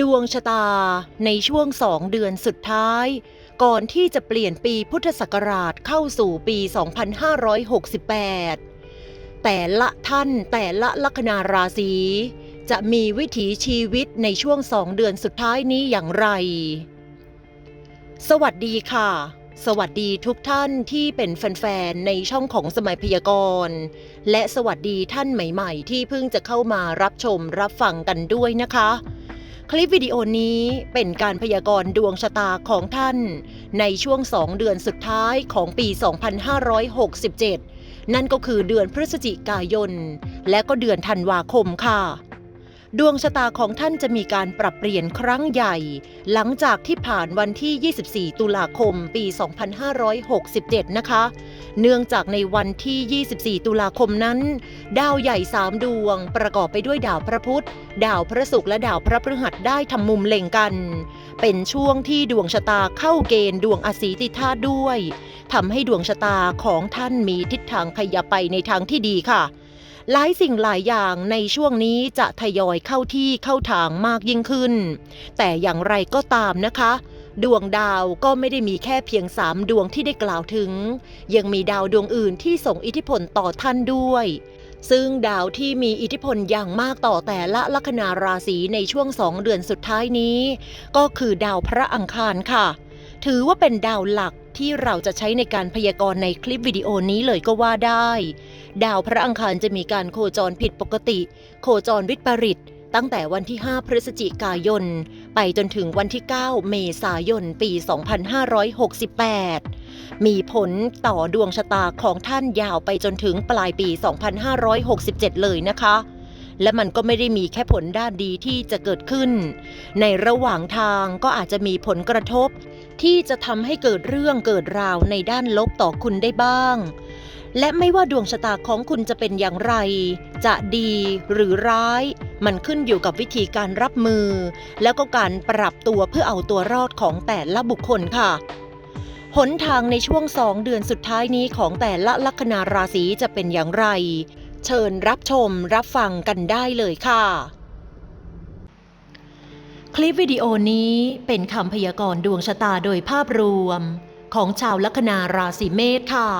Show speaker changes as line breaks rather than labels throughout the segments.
ดวงชะตาในช่วงสองเดือนสุดท้าย ก่อนที่จะเปลี่ยนปีพุทธศักราชเข้าสู่ปี 2568 แต่ละท่านแต่ละลัคนาราศีจะมีวิถีชีวิตในช่วงสองเดือนสุดท้ายนี้อย่างไร สวัสดีค่ะ สวัสดีทุกท่านที่เป็นแฟนๆ ในช่องของสมัยพยากรณ์ และสวัสดีท่านใหม่ๆ ที่เพิ่งจะเข้ามารับชมรับฟังกันด้วยนะคะ คลิปวิดีโอนี้เป็นการพยากรณ์ดวงชะตาของท่าน ในช่วง2เดือนสุดท้ายของปี 2567 นั่นก็คือเดือนพฤศจิกายน และก็เดือนธันวาคมค่ะ ดวงชะตาของท่านจะมีการปรับเปลี่ยนครั้งใหญ่ หลังจากที่ผ่านวันที่ 24 ตุลาคมปี 2567 นะคะ เนื่องจากในวันที่ 24 ตุลาคมนั้น ดาวใหญ่ 3 ดวง ประกอบไปด้วยดาวพระพุธ ดาวพระศุกร์และดาวพระพฤหัสได้ทำมุมเล็งกัน เป็นช่วงที่ดวงชะตาเข้าเกณฑ์ดวงอสีติธาตุด้วยทำให้ดวงชะตาของท่านมีทิศทางขยับไปในทางที่ดีค่ะ หลายสิ่งหลายอย่างในช่วงนี้จะทยอยเข้าที่เข้าทางมากยิ่งขึ้น แต่อย่างไรก็ตามนะคะ ดวงดาวก็ไม่ได้มีแค่เพียงสามดวงที่ได้กล่าวถึง ยังมีดาวดวงอื่นที่ส่งอิทธิพลต่อท่านด้วยซึ่งดาวที่มีอิทธิพลอย่างมากต่อแต่ละลัคนาราศีในช่วงสองเดือนสุดท้ายนี้ ก็คือดาวพระอังคารค่ะ ถือว่าเป็นดาวหลัก ที่เราจะใช้ในการพยากรณ์ในคลิปวิดีโอนี้เลยก็ว่าได้ ดาวพระอังคารจะมีการโคจรผิดปกติ โคจรวิปริตตั้งแต่วันที่ 5 พฤศจิกายน ไปจนถึงวันที่ 9 เมษายน ปี 2568 มีผลต่อดวงชะตาของท่านยาวไปจนถึงปลายปี 2567 เลยนะคะ และมันก็ไม่ได้มีแค่ผลด้านดีที่จะเกิดขึ้น ในระหว่างทางก็อาจจะมีผลกระทบ ที่จะทำให้เกิดเรื่องเกิดราวในด้านลบต่อคุณได้บ้าง และไม่ว่าดวงชะตาของคุณจะเป็นอย่างไร จะดีหรือร้าย มันขึ้นอยู่กับวิธีการรับมือ แล้วก็การปรับตัวเพื่อเอาตัวรอดของแต่ละบุคคลค่ะหนทางในช่วงสองเดือนสุดท้ายนี้ของแต่ละลัคนาราศีจะเป็นอย่างไร เชิญรับชมรับฟังกันได้เลยค่ะ คลิปวิดีโอนี้เป็นคำพยากรณ์ดวงชะตาโดยภาพรวม ของชาวลัคนาราศีเมษค่ะ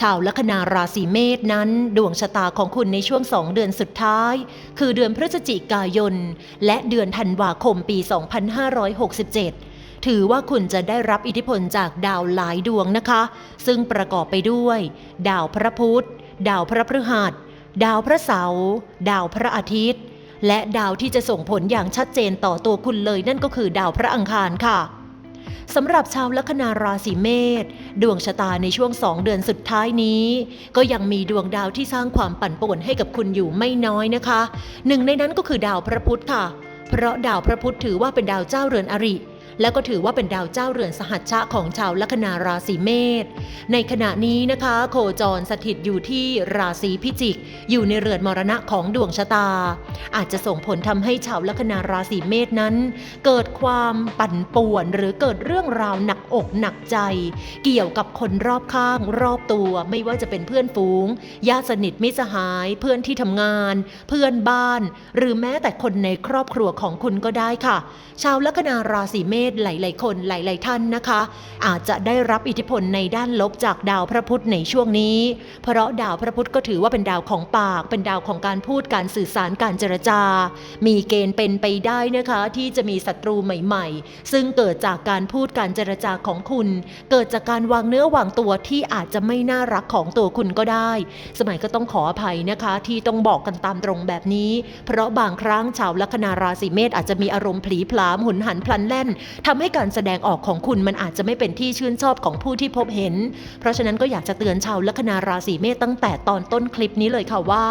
ชาวลัคนาราศีเมษนั้น ดวงชะตาของคุณในช่วงสองเดือนสุดท้าย คือเดือนพฤศจิกายน และเดือนธันวาคมปี 2567ถือว่าคุณจะได้รับอิทธิพลจากดาวหลายดวงนะคะ ซึ่งประกอบไปด้วย ดาวพระพุธ ดาวพระพฤหัส ดาวพระเสาร์ดาวพระอาทิตย์ และดาวที่จะส่งผลอย่างชัดเจนต่อตัวคุณเลยนั่นก็คือดาวพระอังคารค่ะสำหรับชาวลัคนาราศีเมษดวงชะตาในช่วงสองเดือนสุดท้ายนี้ ก็ยังมีดวงดาวที่สร้างความปั่นป่วนให้กับคุณอยู่ไม่น้อยนะคะ หนึ่งในนั้นก็คือดาวพระพุธค่ะ เพราะดาวพระพุธถือว่าเป็นดาวเจ้าเรือนอริ และก็ถือว่าเป็นดาวเจ้าเรือนสหัชชะของชาวลัคนาราศีเมษในขณะนี้นะคะ โคจรสถิตอยู่ที่ราศีพิจิก อยู่ในเรือนมรณะของดวงชะตา อาจจะส่งผลทำให้ชาวลัคนาราศีเมษนั้น เกิดความปั่นป่วน หรือเกิดเรื่องราวหนักอกหนักใจ เกี่ยวกับคนรอบข้างรอบตัว ไม่ว่าจะเป็นเพื่อนฝูงญาติสนิทมิสหาย เพื่อนที่ทำงาน เพื่อนบ้าน หรือแม้แต่คนในครอบครัวของคุณก็ได้ค่ะ ชาวลัคนาราศีเมษหลาย ๆ คนหลาย ๆ ท่านนะคะ อาจจะได้รับอิทธิพลในด้านลบจากดาวพระพุธในช่วงนี้ เพราะดาวพระพุธก็ถือว่าเป็นดาวของปาก เป็นดาวของการพูดการสื่อสารการเจรจา มีเกณฑ์เป็นไปได้นะคะ ที่จะมีศัตรูใหม่ ๆ ซึ่งเกิดจากการพูดการเจรจาของคุณ เกิดจากการวางเนื้อวางตัวที่อาจจะไม่น่ารักของตัวคุณก็ได้ สมัยก็ต้องขออภัยนะคะ ที่ต้องบอกกันตามตรงแบบนี้ เพราะบางครั้งชาวลัคนาราศีเมษอาจจะมีอารมณ์ผลีผลามหุนหันพลันแล่นทำให้การแสดงออกของคุณมันอาจจะไม่เป็นที่ชื่นชอบของผู้ที่พบเห็น เพราะฉะนั้นก็อยากจะเตือนชาวลัคนาราศีเมษตั้งแต่ตอนต้นคลิปนี้เลยค่ะว่า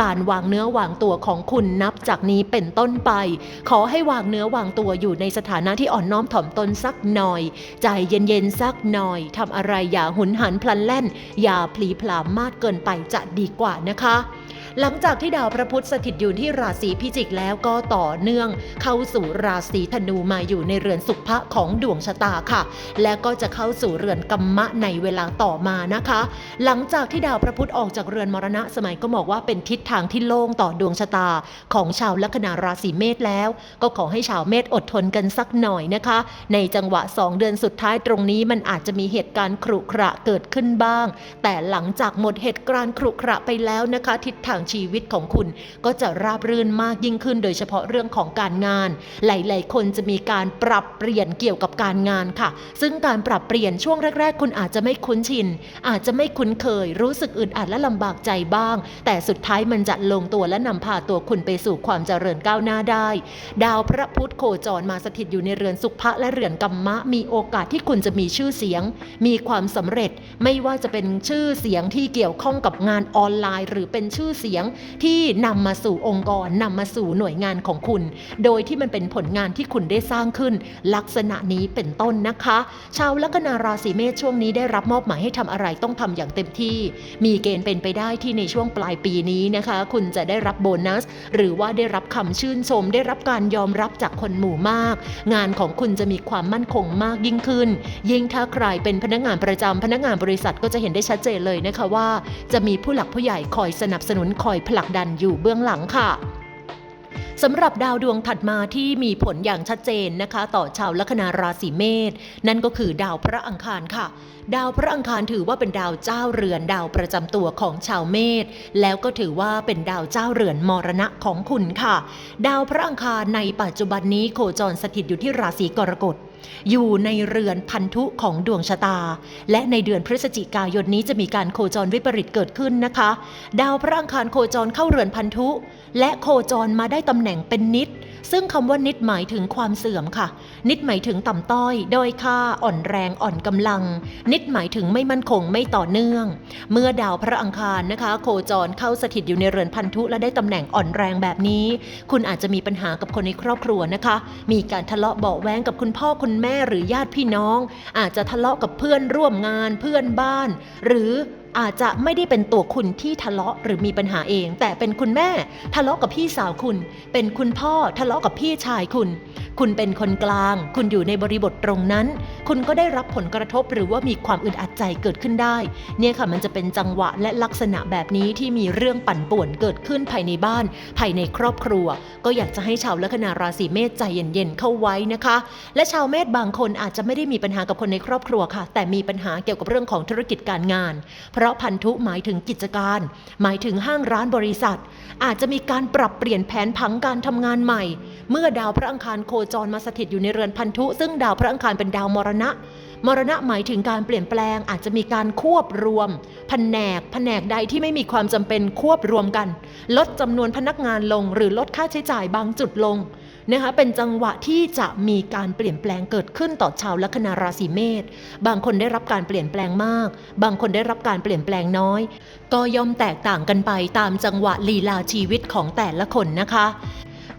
การวางเนื้อวางตัวของคุณนับจากนี้เป็นต้นไป ขอให้วางเนื้อวางตัวอยู่ในสถานะที่อ่อนน้อมถ่อมตนสักหน่อย ใจเย็นๆสักหน่อยทำอะไรอย่าหุนหันพลันแล่น อย่าผลีผลามมากเกินไปจะดีกว่านะคะ หลังจากที่ดาวพระพุธสถิตอยู่ที่ราศีพิจิกแล้วก็ต่อเนื่อง เข้าสู่ราศีธนูมาอยู่ในเรือนสุภะของดวงชะตาค่ะ และก็จะเข้าสู่เรือนกัมมะในเวลาต่อมานะคะ หลังจากที่ดาวพระพุธออกจากเรือนมรณะสมัยก็บอกว่าเป็นทิศทางที่โล่งต่อดวงชะตา ของชาวลัคนาราศีเมษแล้ว ก็ขอให้ชาวเมษอดทนกันสักหน่อยนะคะ ในจังหวะ 2 เดือนสุดท้ายตรงนี้มันอาจจะมีเหตุการณ์ขรุขระเกิดขึ้นบ้าง แต่หลังจากหมดเหตุการณ์ขรุขระไปแล้วนะคะ ทิศทางชีวิตของคุณก็จะราบรื่นมากยิ่งขึ้น โดยเฉพาะเรื่องของการงาน หลาย ๆ คนจะมีการปรับเปลี่ยนเกี่ยวกับการงานค่ะ ซึ่งการปรับเปลี่ยนช่วงแรก ๆ คุณอาจจะไม่คุ้นชิน อาจจะไม่คุ้นเคย รู้สึกอึดอัดและลำบากใจบ้าง แต่สุดท้ายมันจะลงตัวและนำพาตัวคุณไปสู่ความเจริญก้าวหน้าได้ ดาวพระพุธโคจรมาสถิตอยู่ในเรือนสุภะและเรือนกัมมะ มีโอกาสที่คุณจะมีชื่อเสียง มีความสำเร็จ ไม่ว่าจะเป็นชื่อเสียงที่เกี่ยวข้องกับงานออนไลน์ หรือเป็นชื่อเสียงที่นำมาสู่องค์กรนำมาสู่หน่วยงานของคุณ โดยที่มันเป็นผลงานที่คุณได้สร้างขึ้น ลักษณะนี้เป็นต้นนะคะ ชาวลัคนาราศีเมษช่วงนี้ได้รับมอบหมายให้ทำอะไรต้องทำอย่างเต็มที่ มีเกณฑ์เป็นไปได้ที่ในช่วงปลายปีนี้นะคะ คุณจะได้รับโบนัส หรือว่าได้รับคำชื่นชม ได้รับการยอมรับจากคนหมู่มาก งานของคุณจะมีความมั่นคงมากยิ่งขึ้น ยิ่งถ้าใครเป็นพนักงานประจำพนักงานบริษัทก็จะเห็นได้ชัดเจนเลยนะคะว่า จะมีผู้หลักผู้ใหญ่คอยสนับสนุนคอยผลักดันอยู่เบื้องหลังค่ะสำหรับดาวดวงถัดมาที่มีผลอย่างชัดเจนนะคะ ต่อชาวลัคนาราศีเมษนั่นก็คือดาวพระอังคารค่ะ ดาวพระอังคารถือว่าเป็นดาวเจ้าเรือนดาวประจำตัวของชาวเมษแล้วก็ถือว่าเป็นดาวเจ้าเรือนมรณะของคุณค่ะ ดาวพระอังคารในปัจจุบันนี้โคจรสถิตอยู่ที่ราศีกรกฎ อยู่ในเรือนพันธุของดวงชะตา และในเดือนพฤศจิกายนนี้จะมีการโคจรวิปริตเกิดขึ้นนะคะ ดาวพระอังคารโคจรเข้าเรือนพันธุ และโคจรมาได้ตำแหน่งเป็นนิด ซึ่งคำว่านิดหมายถึงความเสื่อมค่ะ นิดหมายถึงต่ำต้อยด้อยค่า อ่อนแรงอ่อนกำลัง นิดหมายถึงไม่มั่นคงไม่ต่อเนื่อง เมื่อดาวพระอังคารนะคะ โคจรเข้าสถิตอยู่ในเรือนพันธุและได้ตำแหน่งอ่อนแรงแบบนี้ คุณอาจจะมีปัญหากับคนในครอบครัวนะคะ มีการทะเลาะเบาแวงกับคุณพ่อคุณแม่หรือญาติพี่น้อง อาจจะทะเลาะกับเพื่อนร่วมงานเพื่อนบ้าน หรือ อาจจะไม่ได้เป็นตัวคุณที่ทะเลาะหรือมีปัญหาเอง แต่เป็นคุณแม่ทะเลาะกับพี่สาวคุณ เป็นคุณพ่อทะเลาะกับพี่ชายคุณ คุณเป็นคนกลาง คุณอยู่ในบริบทตรงนั้น คุณก็ได้รับผลกระทบหรือว่ามีความอึดอัดใจเกิดขึ้นได้ เนี่ยค่ะมันจะเป็นจังหวะและลักษณะแบบนี้ที่มีเรื่องปั่นป่วนเกิดขึ้นภายในบ้าน ภายในครอบครัว ก็อยากจะให้ชาวลัคนาราศีเมษใจเย็นๆเข้าไว้นะคะ และชาวเมษบางคนอาจจะไม่ได้มีปัญหากับคนในครอบครัวค่ะ แต่มีปัญหาเกี่ยวกับเรื่องของธุรกิจการงานเพราราะพันธุหมายถึงกิจการ หมายถึงห้างร้านบริษัท อาจจะมีการปรับเปลี่ยนแผนผังการทำงานใหม่ เมื่อดาวพระอังคารโคจรมาสถิตอยู่ในเรือนพันธุ ซึ่งดาวพระอังคารเป็นดาวมรณะ มรณะหมายถึงการเปลี่ยนแปลง อาจจะมีการควบรวมแผนกแผนกใดที่ไม่มีความจำเป็นควบรวมกัน ลดจำนวนพนักงานลง หรือลดค่าใช้จ่ายบางจุดลง นะคะเป็นจังหวะที่จะมีการเปลี่ยนแปลงเกิดขึ้นต่อชาวลัคนาราศีเมษบางคนได้รับการเปลี่ยนแปลงมาก บางคนได้รับการเปลี่ยนแปลงน้อย ก็ย่อมแตกต่างกันไปตามจังหวะลีลาชีวิตของแต่ละคนนะคะ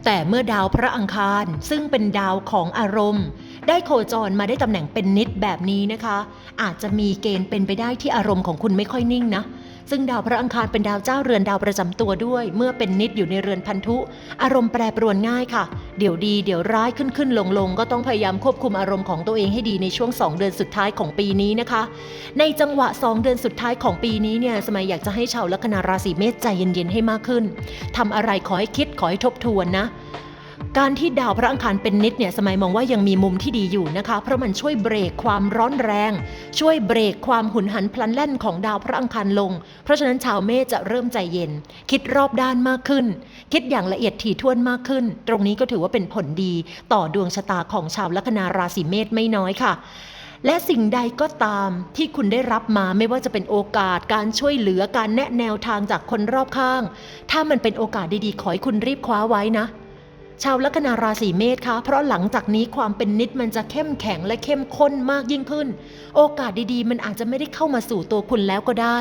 แต่เมื่อดาวพระอังคารซึ่งเป็นดาวของอารมณ์ได้โคจรมาได้ตำแหน่งเป็นนิดแบบนี้นะคะ อาจจะมีเกณฑ์เป็นไปได้ที่อารมณ์ของคุณไม่ค่อยนิ่งนะ ซึ่งดาวพระอังคารเป็นดาวเจ้าเรือนดาวประจำตัวด้วย เมื่อเป็นนิดอยู่ในเรือนพันธุ อารมณ์แปรปรวนง่ายค่ะ เดี๋ยวดีเดี๋ยวร้ายขึ้นขึ้นลงลงก็ต้องพยายามควบคุมอารมณ์ของตัวเองให้ดีในช่วง 2 เดือนสุดท้ายของปีนี้นะคะ ในจังหวะ 2 เดือนสุดท้ายของปีนี้เนี่ยสมัยอยากจะให้ชาวลัคนาราศีเมษใจเย็นๆให้มากขึ้นทำอะไรขอให้คิดขอให้ทบทวนนะ การที่ดาวพระอังคารเป็นนิดเนี่ยสมัยมองว่ายังมีมุมที่ดีอยู่นะคะ เพราะมันช่วยเบรกความร้อนแรง ช่วยเบรกความหุนหันพลันแล่นของดาวพระอังคารลง เพราะฉะนั้นชาวเมษจะเริ่มใจเย็น คิดรอบด้านมากขึ้น คิดอย่างละเอียดถี่ถ้วนมากขึ้น ตรงนี้ก็ถือว่าเป็นผลดี ต่อดวงชะตาของชาวลัคนาราศีเมษไม่น้อยค่ะและสิ่งใดก็ตามที่คุณได้รับมาไม่ว่าจะเป็นโอกาสการช่วยเหลือการแนะแนวทางจากคนรอบข้าง ถ้ามันเป็นโอกาสดีๆ ขอให้คุณรีบคว้าไว้นะ ชาวลัคนาราศีเมษคะเพราะหลังจากนี้ความเป็นนิดมันจะเข้มแข็งและเข้มข้นมากยิ่งขึ้น โอกาสดีๆ มันอาจจะไม่ได้เข้ามาสู่ตัวคุณแล้วก็ได้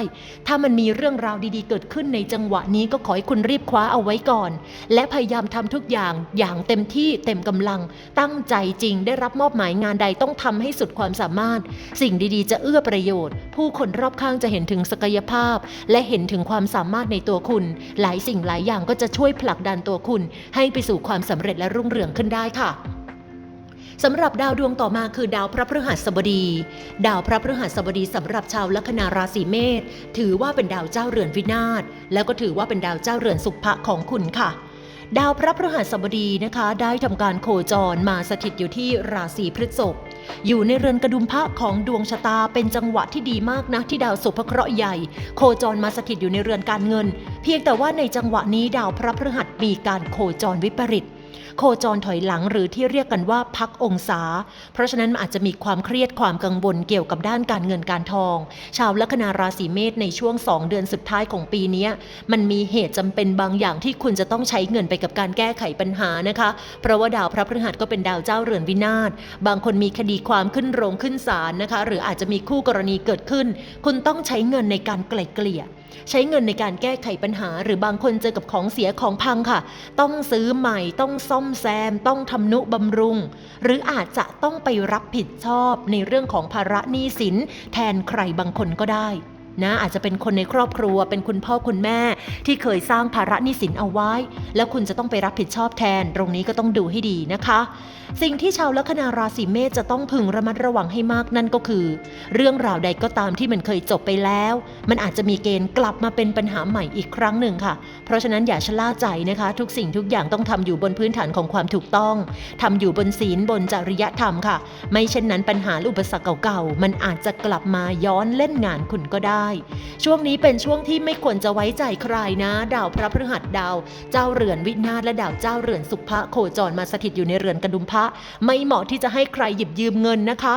ถ้ามันมีเรื่องราวดีๆ เกิดขึ้นในจังหวะนี้ก็ขอให้คุณรีบคว้าเอาไว้ก่อน และพยายามทำทุกอย่างอย่างเต็มที่เต็มกำลัง ตั้งใจจริงได้รับมอบหมายงานใดต้องทำให้สุดความสามารถ สิ่งดีๆ จะเอื้อประโยชน์ ผู้คนรอบข้างจะเห็นถึงศักยภาพ และเห็นถึงความสามารถในตัวคุณ หลายสิ่งหลายอย่างก็จะช่วยผลักดันตัวคุณ ให้ไปสู่ความสำเร็จและรุ่งเรืองขึ้นได้ค่ะสำหรับดาวดวงต่อมาคือดาวพระพฤหัสบดี ดาวพระพฤหัสบดีสำหรับชาวลัคนาราศีเมษถือว่าเป็นดาวเจ้าเรือนวินาศแล้วก็ถือว่าเป็นดาวเจ้าเรือนสุภะของคุณค่ะ ดาวพระพฤหัสบดีนะคะ ได้ทำการโคจรมาสถิตอยู่ที่ราศีพฤษภอยู่ในเรือนกระดุมพระของดวงชะตาเป็นจังหวะที่ดีมากนะ ที่ดาวสุภเคราะห์ใหญ่ โคจรมาสถิตอยู่ในเรือนการเงิน เพียงแต่ว่าในจังหวะนี้ดาวพระพฤหัสมีการโคจรวิปริต โคจรถอยหลังหรือที่เรียกกันว่าพักองศา เพราะฉะนั้นอาจจะมีความเครียดความกังวลเกี่ยวกับด้านการเงินการทอง ชาวลัคนาราศีเมษในช่วง 2 เดือนสุดท้ายของปีนี้มันมีเหตุจำเป็นบางอย่างที่คุณจะต้องใช้เงินไปกับการแก้ไขปัญหานะคะ เพราะว่าดาวพระพฤหัสก็เป็นดาวเจ้าเรือนวินาศ บางคนมีคดีความขึ้นโรงขึ้นศาลนะคะ หรืออาจจะมีคู่กรณีเกิดขึ้น คุณต้องใช้เงินในการไกล่เกลี่ย ใช้เงินในการแก้ไขปัญหา หรือบางคนเจอกับของเสียของพังค่ะ ต้องซื้อใหม่ต้องซ่อมแซม ต้องทำนุบำรุง หรืออาจจะต้องไปรับผิดชอบในเรื่องของภาระหนี้สิน แทนใครบางคนก็ได้ นะอาจจะเป็นคนในครอบครัว เป็นคุณพ่อคุณแม่ ที่เคยสร้างภาระหนี้สินเอาไว้ แล้วคุณจะต้องไปรับผิดชอบแทน ตรงนี้ก็ต้องดูให้ดีนะคะ สิ่งที่ชาวลัคนาราศีเมษจะต้องพึงระมัดระวังให้มากนั่นก็คือ เรื่องราวใดก็ตามที่มันเคยจบไปแล้ว มันอาจจะมีเกณฑ์กลับมาเป็นปัญหาใหม่อีกครั้งหนึ่งค่ะ เพราะฉะนั้นอย่าชะล่าใจนะคะ ทุกสิ่งทุกอย่างต้องทำอยู่บนพื้นฐานของความถูกต้องทำอยู่บนศีลบนจริยธรรมค่ะ ไม่เช่นนั้นปัญหาอุปสรรคเก่าๆมันอาจจะกลับมาย้อนเล่นงานคุณก็ได้ช่วงนี้เป็นช่วงที่ไม่ควรจะไว้ใจใครนะ ดาวพระพฤหัสดาว เจ้าเรือนวินาศและดาวเจ้าเรือนสุภะโคจรมาสถิตอยู่ในเรือนกระดุมพระไม่เหมาะที่จะให้ใครหยิบยืมเงินนะคะ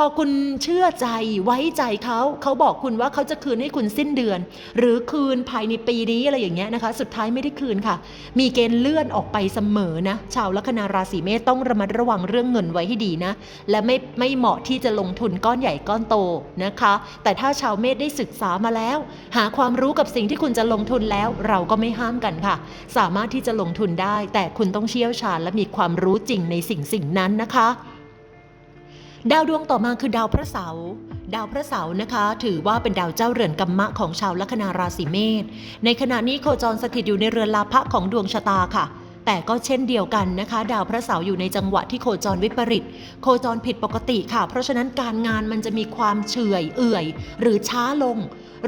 พอคุณเชื่อใจไว้ใจเขาเขาบอกคุณว่าเขาจะคืนให้คุณสิ้นเดือน หรือคืนภายในปีนี้อะไรอย่างเงี้ยนะคะ สุดท้ายไม่ได้คืนค่ะ มีเกณฑ์เลื่อนออกไปเสมอนะ ชาวลัคนาราศีเมษต้องระมัดระวังเรื่องเงินไว้ให้ดีนะ และไม่ไม่เหมาะที่จะลงทุนก้อนใหญ่ก้อนโตนะคะ แต่ถ้าชาวเมษได้ศึกษามาแล้ว หาความรู้กับสิ่งที่คุณจะลงทุนแล้ว เราก็ไม่ห้ามกันค่ะ สามารถที่จะลงทุนได้ แต่คุณต้องเชี่ยวชาญและมีความรู้จริงในสิ่งสิ่งนั้นนะคะ ดาวดวงต่อมาคือดาวพระเสาร์ดาวพระเสาร์นะคะ ถือว่าเป็นดาวเจ้าเรือนกัมมะของชาวลัคนาราศีเมษในขณะนี้โคจรสถิตอยู่ในเรือนลาภะของดวงชะตาค่ะ แต่ก็เช่นเดียวกันนะคะ ดาวพระเสาร์อยู่ในจังหวะที่โคจรวิปริต โคจรผิดปกติค่ะ เพราะฉะนั้นการงานมันจะมีความเฉื่อยเอื่อย หรือช้าลง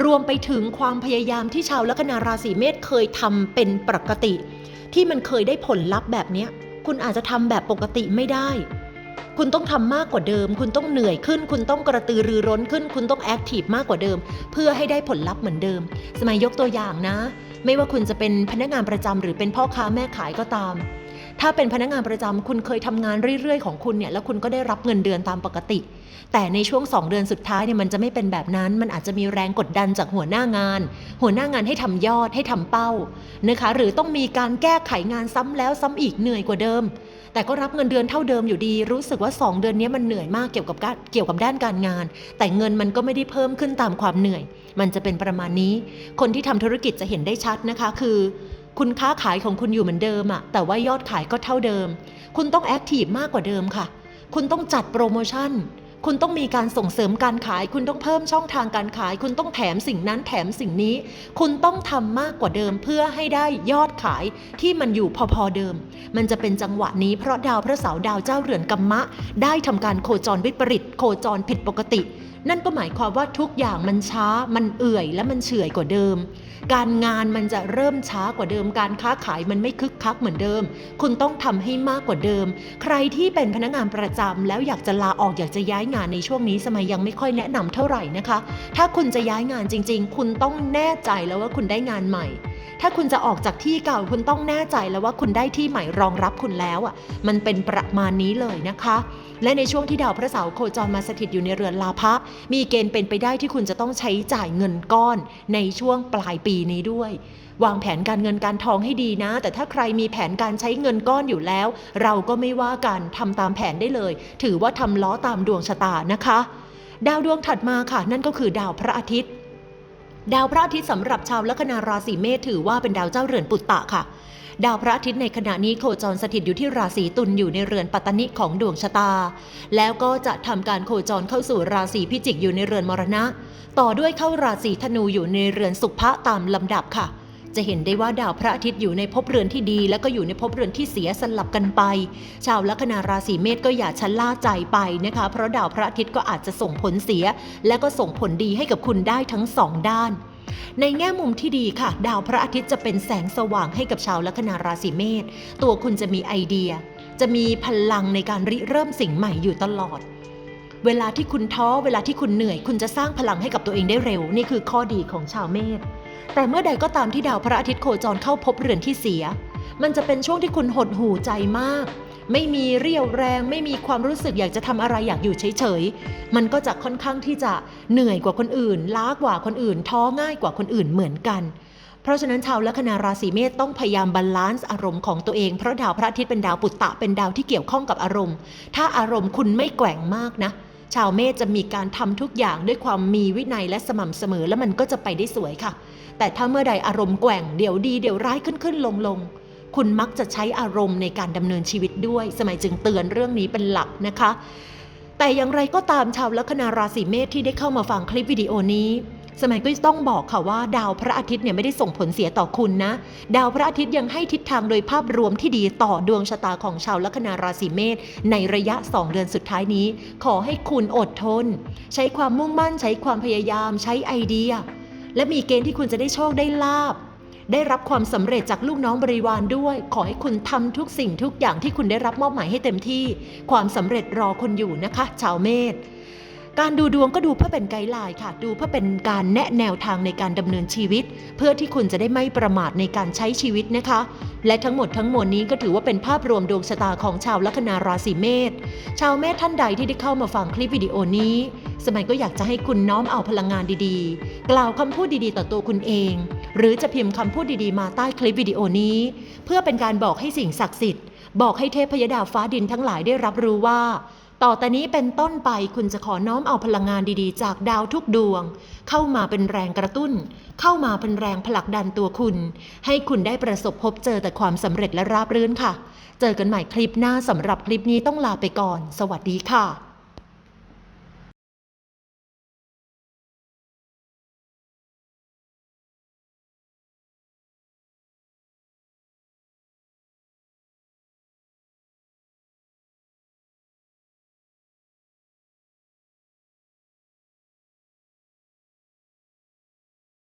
รวมไปถึงความพยายามที่ชาวลัคนาราศีเมษเคยทำเป็นปกติ ที่มันเคยได้ผลลัพธ์แบบนี้คุณอาจจะทำแบบปกติไม่ได้ คุณต้องทำมากกว่าเดิม คุณต้องเหนื่อยขึ้น คุณต้องกระตือรือร้นขึ้น คุณต้องแอคทีฟมากกว่าเดิม เพื่อให้ได้ผลลัพธ์เหมือนเดิม สมัยยกตัวอย่างนะ ไม่ว่าคุณจะเป็นพนักงานประจำหรือเป็นพ่อค้าแม่ขายก็ตาม ถ้าเป็นพนักงานประจำคุณเคยทำงานเรื่อยๆของคุณเนี่ยแล้วคุณก็ได้รับเงินเดือนตามปกติ แต่ในช่วง 2 เดือนสุดท้ายเนี่ยมันจะไม่เป็นแบบนั้น มันอาจจะมีแรงกดดันจากหัวหน้างาน หัวหน้างานให้ทำยอดให้ทำเป้านะคะ หรือต้องมีการแก้ไขงานซ้ำแล้วซ้ำอีกเหนื่อยกว่าเดิม แต่ก็รับเงินเดือนเท่าเดิมอยู่ดี รู้สึกว่า 2 เดือนนี้มันเหนื่อยมากเกี่ยวกับการเกี่ยวกับด้านการงาน แต่เงินมันก็ไม่ได้เพิ่มขึ้นตามความเหนื่อย มันจะเป็นประมาณนี้ คนที่ทำธุรกิจจะเห็นได้ชัดนะคะ คือ คุณค้าขายของคุณอยู่เหมือนเดิมอะแต่ว่ายอดขายก็เท่าเดิม คุณต้องแอคทีฟมากกว่าเดิมค่ะ คุณต้องจัดโปรโมชั่น คุณต้องมีการส่งเสริมการขาย คุณต้องเพิ่มช่องทางการขาย คุณต้องแถมสิ่งนั้นแถมสิ่งนี้ คุณต้องทำมากกว่าเดิมเพื่อให้ได้ยอดขายที่มันอยู่พอๆเดิม มันจะเป็นจังหวะนี้เพราะดาวพระเสาร์ดาวเจ้าเรือนกัมมะ ได้ทำการโคจรวิปริตโคจรผิดปกติ นั่นก็หมายความว่าทุกอย่างมันช้า มันเอื่อยและมันเฉื่อยกว่าเดิม การงานมันจะเริ่มช้ากว่าเดิม การค้าขายมันไม่คึกคักเหมือนเดิม คุณต้องทำให้มากกว่าเดิม ใครที่เป็นพนักงานประจำแล้วอยากจะลาออกอยากจะย้ายงานในช่วงนี้สมัยยังไม่ค่อยแนะนำเท่าไหร่นะคะ ถ้าคุณจะย้ายงานจริง ๆ คุณต้องแน่ใจแล้วว่าคุณได้งานใหม่ ถ้าคุณจะออกจากที่เก่าคุณต้องแน่ใจแล้วว่าคุณได้ที่ใหม่รองรับคุณแล้วอะ มันเป็นประมาณนี้เลยนะคะ และในช่วงที่ดาวพระเสาร์โคจรมาสถิตอยู่ในเรือนลาภะมีเกณฑ์เป็นไปได้ที่คุณจะต้องใช้จ่ายเงินก้อนในช่วงปลายปีนี้ด้วย วางแผนการเงินการทองให้ดีนะ แต่ถ้าใครมีแผนการใช้เงินก้อนอยู่แล้ว เราก็ไม่ว่ากันทำตามแผนได้เลย ถือว่าทำล้อตามดวงชะตานะคะ ดาวดวงถัดมาค่ะ นั่นก็คือดาวพระอาทิตย์ ดาวพระอาทิตย์สำหรับชาวลัคนาราศีเมษถือว่าเป็นดาวเจ้าเรือนปุตตะค่ะ ดาวพระอาทิตย์ในขณะนี้โคจรสถิตอยู่ที่ราศีตุลอยู่ในเรือนปัตตนิของดวงชะตา แล้วก็จะทำการโคจรเข้าสู่ราศีพิจิกอยู่ในเรือนมรณะ ต่อด้วยเข้าราศีธนูอยู่ในเรือนสุภะตามลำดับค่ะ จะเห็นได้ว่าดาวพระอาทิตย์อยู่ในภพเรือนที่ดี แล้วก็อยู่ในภพเรือนที่เสียสลับกันไป ชาวลัคนาราศีเมษก็อย่าชะล่าใจไปนะคะ เพราะดาวพระอาทิตย์ก็อาจจะส่งผลเสีย และก็ส่งผลดีให้กับคุณได้ทั้งสองด้านในแง่มุมที่ดีค่ะ ดาวพระอาทิตย์จะเป็นแสงสว่างให้กับชาวลัคนาราศีเมษตัวคุณจะมีไอเดีย จะมีพลังในการริเริ่มสิ่งใหม่อยู่ตลอด เวลาที่คุณท้อเวลาที่คุณเหนื่อย คุณจะสร้างพลังให้กับตัวเองได้เร็ว นี่คือข้อดีของชาวเมษ แต่เมื่อใดก็ตามที่ดาวพระอาทิตย์โคจรเข้าพบเรือนที่เสีย มันจะเป็นช่วงที่คุณหดหู่ใจมาก ไม่มีเรี่ยวแรง ไม่มีความรู้สึกอยากจะทำอะไรอยากอยู่เฉยๆ มันก็จะค่อนข้างที่จะเหนื่อยกว่าคนอื่น ล้ากว่าคนอื่น ท้อง่ายกว่าคนอื่นเหมือนกันเพราะฉะนั้นชาวลัคนาราศีเมษต้องพยายามบาลานซ์อารมณ์ของตัวเองเพราะดาวพระอาทิตย์เป็นดาวปุตตะเป็นดาวที่เกี่ยวข้องกับอารมณ์ ถ้าอารมณ์คุณไม่แกว่งมากนะ ชาวเมษจะมีการทำทุกอย่างด้วยความมีวินัยและสม่ำเสมอ แล้วมันก็จะไปได้สวยค่ะ แต่ถ้าเมื่อใดอารมณ์แกว่งเดี๋ยวดีเดี๋ยวร้ายขึ้นขึ้นลงลงคุณมักจะใช้อารมณ์ในการดำเนินชีวิตด้วย สมัยจึงเตือนเรื่องนี้เป็นหลักนะคะ แต่อย่างไรก็ตามชาวลัคนาราศีเมษที่ได้เข้ามาฟังคลิปวิดีโอนี้ สมัยก็ต้องบอกค่ะว่า ดาวพระอาทิตย์เนี่ยไม่ได้ส่งผลเสียต่อคุณนะ ดาวพระอาทิตย์ยังให้ทิศทางโดยภาพรวมที่ดีต่อดวงชะตาของชาวลัคนาราศีเมษในระยะ 2 เดือนสุดท้ายนี้ ขอให้คุณอดทน ใช้ความมุ่งมั่น ใช้ความพยายาม ใช้ไอเดีย และมีเกณฑ์ที่คุณจะได้โชคได้ลาบ ได้รับความสำเร็จจากลูกน้องบริวารด้วย ขอให้คุณทำทุกสิ่งทุกอย่างที่คุณได้รับมอบหมายให้เต็มที่ ความสำเร็จรอคุณอยู่นะคะ ชาวเมษ การดูดวงก็ดูเพื่อเป็นไกด์ไลน์ค่ะ ดูเพื่อเป็นการแนะแนวทางในการดำเนินชีวิต เพื่อที่คุณจะได้ไม่ประมาทในการใช้ชีวิตนะคะ และทั้งหมดทั้งมวลนี้ก็ถือว่าเป็นภาพรวมดวงชะตาของชาวลัคนาราศีเมษ ชาวเมษท่านใดที่ได้เข้ามาฟังคลิปวิดีโอนี้ สมัยก็อยากจะให้คุณน้อมเอาพลังงานดีๆ กล่าวคำพูดดีๆ ต่อตัวคุณเอง หรือจะพิมพ์คำพูดดีๆ มาใต้คลิปวิดีโอนี้ เพื่อเป็นการบอกให้สิ่งศักดิ์สิทธิ์ บอกให้เทพยดาฟ้าดินทั้งหลายได้รับรู้ว่า ต่อแต่นี้เป็นต้นไปคุณจะขอน้อมเอาพลังงานดีๆ จากดาวทุกดวง เข้ามาเป็นแรงกระตุ้น เข้ามาเป็นแรงผลักดันตัวคุณ ให้คุณได้ประสบพบเจอแต่ความสำเร็จและราบรื่นค่ะ เจอกันใหม่คลิปหน้าสำหรับคลิปนี้ต้องลาไปก่อน สวัสดีค่ะ